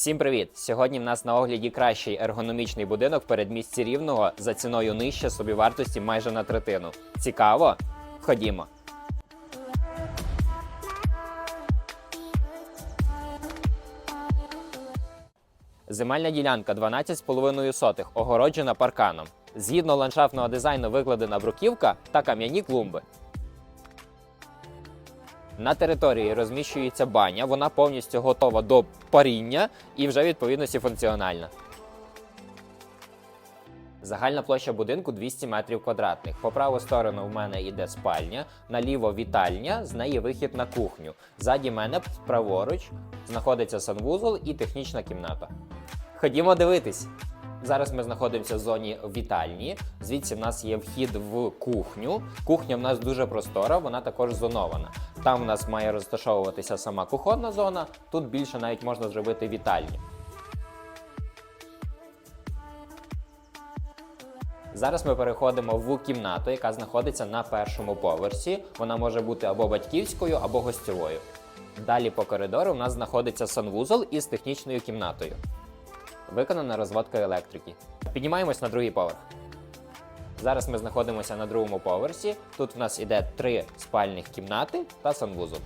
Всім привіт! Сьогодні в нас на огляді кращий ергономічний будинок в передмісті Рівного за ціною нижче собівартості майже на третину. Цікаво? Ходімо. Земельна ділянка 12,5 сотих, огороджена парканом. Згідно ландшафтного дизайну викладена бруківка та кам'яні клумби. На території розміщується баня, вона повністю готова до паріння і вже відповідності функціональна. Загальна площа будинку 200 метрів квадратних. По праву сторону в мене йде спальня, наліво вітальня, з неї вихід на кухню. Ззаді мене праворуч знаходиться санвузол і технічна кімната. Ходімо дивитись. Зараз ми знаходимося в зоні вітальні. Звідси в нас є вхід в кухню. Кухня в нас дуже простора, вона також зонована. Там в нас має розташовуватися сама кухонна зона. Тут більше навіть можна зробити вітальню. Зараз ми переходимо в кімнату, яка знаходиться на першому поверсі. Вона може бути або батьківською, або гостьовою. Далі по коридору у нас знаходиться санвузол із технічною кімнатою. Виконана розводка електрики. Піднімаємось на другий поверх. Зараз ми знаходимося на другому поверсі. Тут в нас іде три спальних кімнати та санвузол.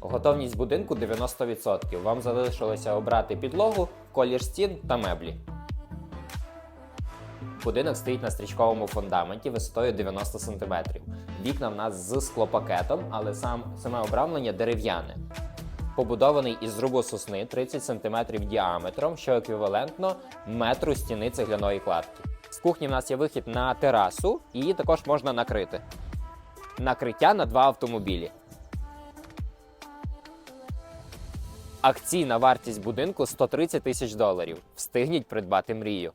Готовність будинку 90%. Вам залишилося обрати підлогу, колір стін та меблі. Будинок стоїть на стрічковому фундаменті висотою 90 см. Вікна в нас з склопакетом, але сам, саме обрамлення дерев'яне. Побудований із зрубу сосни 30 см діаметром, що еквівалентно метру стіни цегляної кладки. З кухні в нас є вихід на терасу, її також можна накрити. Накриття на два автомобілі. Акційна вартість будинку 130 тисяч доларів. Встигніть придбати мрію.